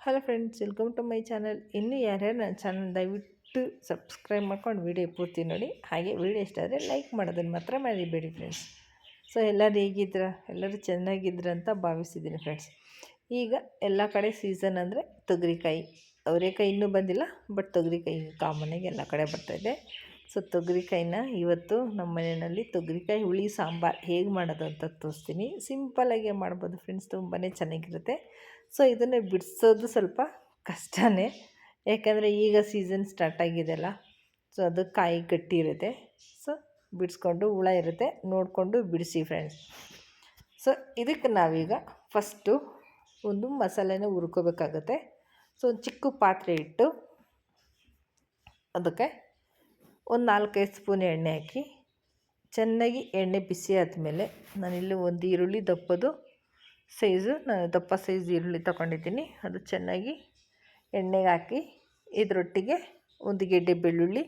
Hello friends welcome to my channel ಇನ್ನೂ ಯಾರ್ಯಾರು ನನ್ನ ಚಾನಲ್ ದಯವಿಟ್ಟು ಸಬ್ಸ್ಕ್ರೈಬ್ ಮಾಡ್ಕೊಂಡು ವಿಡಿಯೋ ಪೂರ್ತಿ ನೋಡಿ. ಹಾಗೆ ವಿಡಿಯೋ ಇಷ್ಟ ಆದರೆ ಲೈಕ್ ಮಾಡೋದನ್ನು ಮಾತ್ರ ಮರಿಬೇಡಿ ಫ್ರೆಂಡ್ಸ್ ಸೊ ಎಲ್ಲರೂ ಹೇಗಿದ್ರ ಎಲ್ಲರೂ ಚೆನ್ನಾಗಿದ್ರ ಅಂತ ಭಾವಿಸಿದ್ದೀನಿ ಫ್ರೆಂಡ್ಸ್ ಈಗ ಎಲ್ಲ ಕಡೆ ಸೀಸನ್ ಅಂದರೆ ತೊಗರಿಕಾಯಿ. ಅವರೇಕಾಯಿ ಇನ್ನೂ ಬಂದಿಲ್ಲ ಬಟ್ ತೊಗರಿಕಾಯಿ ಕಾಮನಾಗಿ ಎಲ್ಲ ಕಡೆ ಬರ್ತಾಯಿದೆ ಸೊ ತೊಗರಿಕಾಯಿನ ಇವತ್ತು ನಮ್ಮ ಮನೆಯಲ್ಲಿ ತೊಗರಿಕಾಯಿ, ಹುಳಿ, ಸಾಂಬಾರು ಹೇಗೆ ಮಾಡೋದು ಅಂತ ತೋರಿಸ್ತೀನಿ. ಸಿಂಪಲಾಗೆ ಮಾಡ್ಬೋದು ಫ್ರೆಂಡ್ಸ್ ತುಂಬಾ ಚೆನ್ನಾಗಿರುತ್ತೆ. ಸೊ ಇದನ್ನು ಬಿಡಿಸೋದು ಸ್ವಲ್ಪ ಕಷ್ಟನೇ. ಯಾಕಂದರೆ ಈಗ ಸೀಸನ್ ಸ್ಟಾರ್ಟ್ ಆಗಿದೆಯಲ್ಲ ಸೊ ಅದು ಕಾಯಿ ಗಟ್ಟಿ ಇರುತ್ತೆ. ಸೊ ಬಿಡಿಸ್ಕೊಂಡು ಹುಳ ಇರುತ್ತೆ. ನೋಡಿಕೊಂಡು ಬಿಡಿಸಿ ಫ್ರೆಂಡ್ಸ್ ಸೊ ಇದಕ್ಕೆ ನಾವೀಗ ಫಸ್ಟು ಒಂದು ಮಸಾಲೆನ ಹುರ್ಕೋಬೇಕಾಗತ್ತೆ. ಸೊ ಒಂದು ಚಿಕ್ಕ ಪಾತ್ರೆ ಇಟ್ಟು ಅದಕ್ಕೆ ಒಂದು ನಾಲ್ಕೈದು ಸ್ಪೂನ್ ಎಣ್ಣೆ ಹಾಕಿ ಚೆನ್ನಾಗಿ ಎಣ್ಣೆ ಬಿಸಿ ಆದಮೇಲೆ ನಾನಿಲ್ಲಿ ಒಂದು ಈರುಳ್ಳಿ ದಪ್ಪದು ಸೈಜು ನಾನು ದಪ್ಪ ಸೈಜ್ ಈರುಳ್ಳಿ ತೊಗೊಂಡಿದ್ದೀನಿ. ಅದು ಚೆನ್ನಾಗಿ ಎಣ್ಣೆಗೆ ಹಾಕಿ, ಇದರೊಟ್ಟಿಗೆ ಒಂದು ಗೆಡ್ಡೆ ಬೆಳ್ಳುಳ್ಳಿ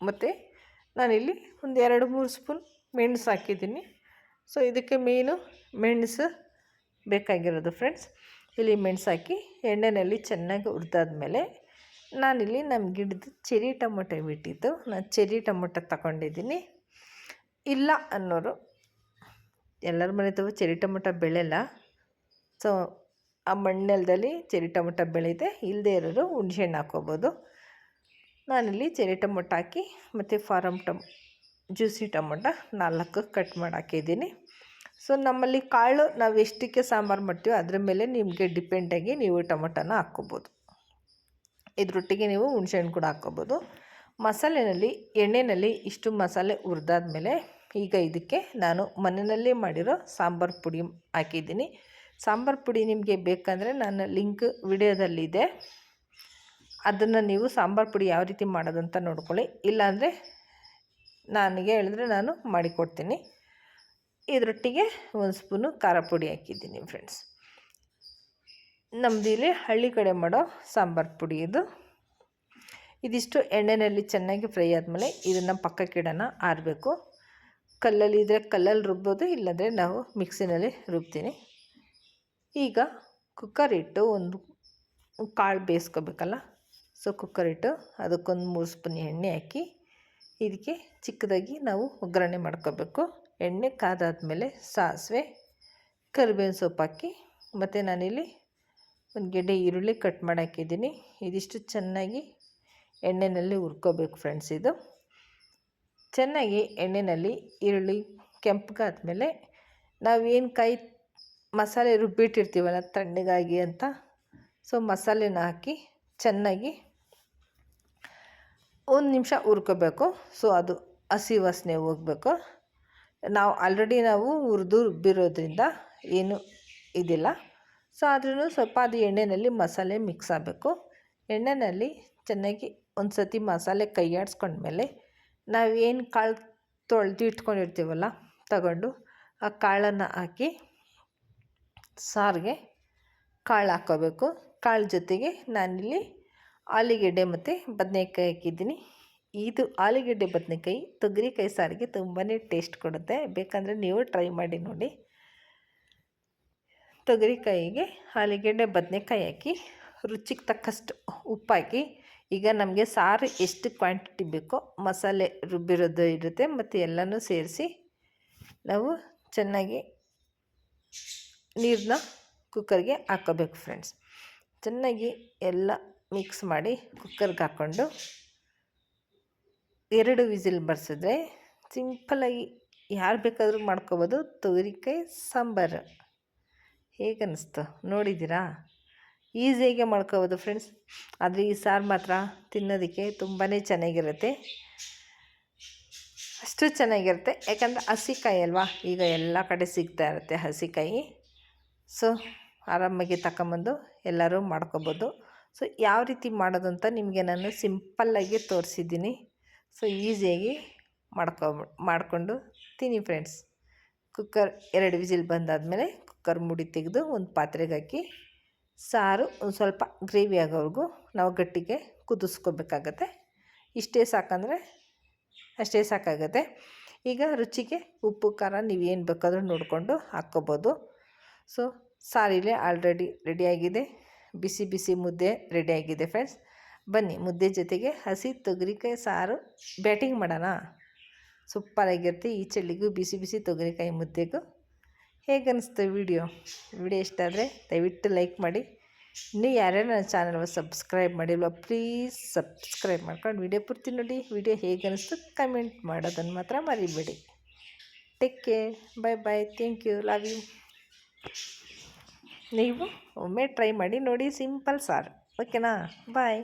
ಮತ್ತು ನಾನಿಲ್ಲಿ ಒಂದು ಎರಡು, ಮೂರು ಸ್ಪೂನ್ ಮೆಣಸು ಹಾಕಿದ್ದೀನಿ. ಸೊ ಇದಕ್ಕೆ ಮೇನು, ಮೆಣಸು ಬೇಕಾಗಿರೋದು ಫ್ರೆಂಡ್ಸ್ ಇಲ್ಲಿ ಮೆಣಸು ಹಾಕಿ ಎಣ್ಣೆಯಲ್ಲಿ ಚೆನ್ನಾಗಿ ಹುರಿದಾದ್ಮೇಲೆ ನಾನಿಲ್ಲಿ ನಮ್ಮ ಗಿಡದ ಚೆರಿ ಟೊಮೊಟೊ ಬಿಟ್ಟಿದ್ದು. ನಾನು ಚೆರಿ ಟೊಮೊಟೊ ತಗೊಂಡಿದ್ದೀನಿ. ಇಲ್ಲ ಅನ್ನೋರು ಎಲ್ಲರ ಮನೆತವು ಚೆರಿ ಟೊಮೊಟೊ ಬೆಳೆಯಲ್ಲ ಸೊ ಆ ಮಣ್ಣೆಲದಲ್ಲಿ ಚೆರಿ ಟೊಮೊಟೊ ಬೆಳೆಯುತ್ತೆ ಇಲ್ಲದೆ ಇರೋರು ಹುಣ್ಸೆಹಣ್ಣು ಹಾಕ್ಕೋಬೋದು. ನಾನಿಲ್ಲಿ ಚೆರಿ ಟೊಮೊಟೊ ಹಾಕಿ ಮತ್ತು ಫಾರಮ್ ಟೊಮ್, ಜ್ಯೂಸಿ ಟೊಮೊಟೊ ನಾಲ್ಕು ಕಟ್ ಮಾಡಿ ಹಾಕಿದ್ದೀನಿ ಸೊ ನಮ್ಮಲ್ಲಿ ಕಾಳು ನಾವು ಎಷ್ಟಕ್ಕೆ ಸಾಂಬಾರು ಮಾಡ್ತೀವೋ ಅದ್ರ ಮೇಲೆ ನಿಮಗೆ ಡಿಪೆಂಡಾಗಿ ನೀವು ಟೊಮೊಟೊನ ಹಾಕ್ಕೋಬೋದು. ಇದರೊಟ್ಟಿಗೆ ನೀವು ಹುಣ್ಸೆಹಣ್ಣು ಕೂಡ ಹಾಕ್ಕೋಬೋದು. ಮಸಾಲೆನಲ್ಲಿ ಎಣ್ಣೆಯಲ್ಲಿ ಇಷ್ಟು ಮಸಾಲೆ ಹುರಿದಾದ್ಮೇಲೆ ಈಗ ಇದಕ್ಕೆ ನಾನು ಮನೆಯಲ್ಲೇ ಮಾಡಿರೋ ಸಾಂಬಾರು ಪುಡಿ ಹಾಕಿದ್ದೀನಿ. ಸಾಂಬಾರು ಪುಡಿ ನಿಮಗೆ ಬೇಕಂದರೆ ನನ್ನ ಲಿಂಕ್ ವಿಡಿಯೋದಲ್ಲಿದೆ. ಅದನ್ನು ನೀವು ಸಾಂಬಾರು ಪುಡಿ ಯಾವ ರೀತಿ ಮಾಡೋದಂತ ನೋಡ್ಕೊಳ್ಳಿ. ಇಲ್ಲಾಂದರೆ ನನಗೆ ಹೇಳಿದ್ರೆ ನಾನು ಮಾಡಿಕೊಡ್ತೀನಿ. ಇದರೊಟ್ಟಿಗೆ ಒಂದು ಸ್ಪೂನು ಖಾರ ಪುಡಿ ಹಾಕಿದ್ದೀನಿ ಫ್ರೆಂಡ್ಸ್ ನಮ್ಮದು ಇಲ್ಲಿ ಹಳ್ಳಿ ಕಡೆ ಮಾಡೋ ಸಾಂಬಾರು ಪುಡಿ ಇದು. ಇದಿಷ್ಟು ಎಣ್ಣೆಯಲ್ಲಿ ಚೆನ್ನಾಗಿ ಫ್ರೈ ಆದಮೇಲೆ ಇದನ್ನು ಪಕ್ಕಕ್ಕೆ ಇಡೋಣ, ಆರಬೇಕು. ಕಲ್ಲಲ್ಲಿ ಇದ್ದರೆ ಕಲ್ಲಲ್ಲಿ ರುಬ್ಬೋದು ಇಲ್ಲಾಂದರೆ ನಾವು ಮಿಕ್ಸಿನಲ್ಲಿ ರುಬ್ತೀನಿ. ಈಗ ಕುಕ್ಕರ್ ಇಟ್ಟು ಒಂದು ಕಾಳು ಬೇಯಿಸ್ಕೋಬೇಕಲ್ಲ? ಸೊ ಕುಕ್ಕರ್ ಇಟ್ಟು ಅದಕ್ಕೊಂದು ಮೂರು ಸ್ಪೂನ್ ಎಣ್ಣೆ ಹಾಕಿ ಇದಕ್ಕೆ ಚಿಕ್ಕದಾಗಿ ನಾವು ಒಗ್ಗರಣೆ ಮಾಡ್ಕೋಬೇಕು. ಎಣ್ಣೆ ಕಾದಾದ್ಮೇಲೆ ಸಾಸಿವೆ, ಕರಿಬೇವಿನ ಸೊಪ್ಪು ಹಾಕಿ, ಮತ್ತು ನಾನಿಲ್ಲಿ ಒಂದು ಗೆಡ್ಡೆ ಈರುಳ್ಳಿ ಕಟ್ ಮಾಡಾಕಿದ್ದೀನಿ. ಇದಿಷ್ಟು ಚೆನ್ನಾಗಿ ಎಣ್ಣೆಯಲ್ಲಿ ಹುರ್ಕೋಬೇಕು ಫ್ರೆಂಡ್ಸ್ ಇದು. ಚೆನ್ನಾಗಿ ಎಣ್ಣೆಯಲ್ಲಿ ಈರುಳ್ಳಿ ಕೆಂಪಗಾದ್ಮೇಲೆ ನಾವೇನು ಕೈ ಮಸಾಲೆ ರುಬ್ಬಿಟ್ಟಿರ್ತೀವಲ್ಲ ತಣ್ಣಗಾಗಿ ಅಂತ, ಸೊ ಮಸಾಲೆನ ಹಾಕಿ ಚೆನ್ನಾಗಿ ಒಂದು ನಿಮಿಷ ಹುರ್ಕೋಬೇಕು. ಸೊ ಅದು ಹಸಿ ವಾಸನೆ ಹೋಗಬೇಕು. ನಾವು ಆಲ್ರೆಡಿ ನಾವು ಹುರಿದು ರುಬ್ಬಿರೋದ್ರಿಂದ ಏನು ಇದಿಲ್ಲ. ಸೊ ಆದ್ರೂ ಸ್ವಲ್ಪ ಅದು ಎಣ್ಣೆಯಲ್ಲಿ ಮಸಾಲೆ ಮಿಕ್ಸ್ ಆಗಬೇಕು. ಎಣ್ಣೆಯಲ್ಲಿ ಚೆನ್ನಾಗಿ ಒಂದು ಸತಿ ಮಸಾಲೆ ಕೈ ಆಡಿಸ್ಕೊಂಡ್ಮೇಲೆ ನಾವೇನು ಕಾಳು ತೊಳೆದು ಇಟ್ಕೊಂಡಿರ್ತೀವಲ್ಲ, ತಗೊಂಡು ಆ ಕಾಳನ್ನು ಹಾಕಿ ಸಾರಿಗೆ ಕಾಳು ಹಾಕೋಬೇಕು ಕಾಳು ಜೊತೆಗೆ ನಾನಿಲ್ಲಿ ಆಲೂಗೆಡ್ಡೆ ಮತ್ತು ಬದನೆಕಾಯಿ ಹಾಕಿದ್ದೀನಿ. ಇದು ಆಲೂಗೆಡ್ಡೆ ಬದನೆಕಾಯಿ, ತೊಗರಿಕಾಯಿ ಸಾರಿಗೆ ತುಂಬಾ ಟೇಸ್ಟ್ ಕೊಡುತ್ತೆ. ಬೇಕಂದರೆ ನೀವು ಟ್ರೈ ಮಾಡಿ ನೋಡಿ. ತೊಗರಿಕಾಯಿಗೆ ಆಲೂಗೆಡ್ಡೆ ಬದನೆಕಾಯಿ ಹಾಕಿ, ರುಚಿಗೆ ತಕ್ಕಷ್ಟು ಉಪ್ಪಾಕಿ ಈಗ ನಮಗೆ ಸಾರು ಎಷ್ಟು ಕ್ವಾಂಟಿಟಿ ಬೇಕೋ ಮಸಾಲೆ ರುಬ್ಬಿರೋದು ಇರುತ್ತೆ, ಮತ್ತು ಎಲ್ಲನೂ ಸೇರಿಸಿ ನಾವು ಚೆನ್ನಾಗಿ ನೀರನ್ನ ಕುಕ್ಕರ್ಗೆ ಹಾಕೋಬೇಕು ಫ್ರೆಂಡ್ಸ್ ಚೆನ್ನಾಗಿ ಎಲ್ಲ ಮಿಕ್ಸ್ ಮಾಡಿ ಕುಕ್ಕರ್ಗೆ ಹಾಕ್ಕೊಂಡು ಎರಡು ವಿಸಿಲ್ ಬರ್ಸಿದ್ರೆ ಸಿಂಪಲಾಗಿ ಯಾರು ಬೇಕಾದರೂ ಮಾಡ್ಕೋಬೋದು. ತೊಗರಿಕಾಯಿ, ಸಾಂಬಾರು. ಹೇಗನ್ನಿಸ್ತು ನೋಡಿದ್ದೀರಾ? ಈಸಿಯಾಗೆ ಮಾಡ್ಕೋಬೋದು ಫ್ರೆಂಡ್ಸ್ ಆದರೆ ಈ ಸಾರು ಮಾತ್ರ ತಿನ್ನೋದಕ್ಕೆ ತುಂಬಾ ಚೆನ್ನಾಗಿರುತ್ತೆ. ಅಷ್ಟು ಚೆನ್ನಾಗಿರುತ್ತೆ. ಯಾಕಂದರೆ ಹಸಿಕಾಯಿ ಅಲ್ವಾ? ಈಗ ಎಲ್ಲ ಕಡೆ ಸಿಗ್ತಾ ಇರುತ್ತೆ ಹಸಿಕಾಯಿ. ಸೊ ಆರಾಮಾಗಿ ತಗೊಂಬಂದು ಎಲ್ಲರೂ ಮಾಡ್ಕೊಬೋದು. ಸೊ ಯಾವ ರೀತಿ ಮಾಡೋದು ಅಂತ ನಿಮಗೆ ನಾನು ಸಿಂಪಲ್ಲಾಗಿ ತೋರಿಸಿದ್ದೀನಿ. ಸೊ ಈಸಿಯಾಗಿ ಮಾಡ್ಕೊ, ಮಾಡಿಕೊಂಡು ತಿನ್ನಿ ಫ್ರೆಂಡ್ಸ್ ಕುಕ್ಕರ್ ಎರಡು ವಿಸಿಲ್ ಬಂದಾದಮೇಲೆ ಕುಕ್ಕರ್ ಮುಡಿ ತೆಗೆದು ಒಂದು ಪಾತ್ರೆಗೆ ಹಾಕಿ ಸಾರು ಒಂದು ಸ್ವಲ್ಪ ಗ್ರೇವಿ ಆಗೋವರೆಗೂ ನಾವು ಗಟ್ಟಿಗೆ ಕುದಿಸ್ಕೋಬೇಕಾಗತ್ತೆ. ಇಷ್ಟೇ ಸಾಕಂದರೆ ಅಷ್ಟೇ ಸಾಕಾಗುತ್ತೆ. ಈಗ ರುಚಿಗೆ ಉಪ್ಪು, ಖಾರ ನೀವು ಏನು ಬೇಕಾದರೂ ನೋಡಿಕೊಂಡು ಹಾಕ್ಕೋಬೋದು. ಸೊ ಸಾರಿಲೆ ಆಲ್ರೆಡಿ ರೆಡಿಯಾಗಿದೆ ಬಿಸಿ ಬಿಸಿ ಮುದ್ದೆ ರೆಡಿಯಾಗಿದೆ ಫ್ರೆಂಡ್ಸ್ ಬನ್ನಿ, ಮುದ್ದೆ ಜೊತೆಗೆ ಹಸಿ ತೊಗರಿಕಾಯಿ ಸಾರು ಬ್ಯಾಟಿಂಗ್ ಮಾಡೋಣ. ಸೂಪರಾಗಿರುತ್ತೆ ಈ ಚಳಿಗೂ, ಬಿಸಿ ಬಿಸಿ ತೊಗರಿಕಾಯಿ ಮುದ್ದೆಗೂ. ಹೇಗೆ ಅನಿಸ್ತು ವಿಡಿಯೋ? ವಿಡಿಯೋ ಇಷ್ಟ ಆದರೆ ದಯವಿಟ್ಟು ಲೈಕ್ ಮಾಡಿ. ಇನ್ನೂ ಯಾರ್ಯಾರು ನನ್ನ ಚಾನಲ್ ಸಬ್ಸ್ಕ್ರೈಬ್ ಮಾಡಿಲ್ವ, ಪ್ಲೀಸ್ ಸಬ್ಸ್ಕ್ರೈಬ್ ಮಾಡ್ಕೊಂಡು ವಿಡಿಯೋ ಪೂರ್ತಿ ನೋಡಿ. ವಿಡಿಯೋ ಹೇಗನ್ನಿಸ್ತು ಕಮೆಂಟ್ ಮಾಡೋದನ್ನು ಮಾತ್ರ ಮರಿಬೇಡಿ. Take care bye bye thank you love you ನೀವು ಒಮ್ಮೆ ಟ್ರೈ ಮಾಡಿ ನೋಡಿ, ಸಿಂಪಲ್ ಸಾರು. ಓಕೆನಾ ಬಾಯ್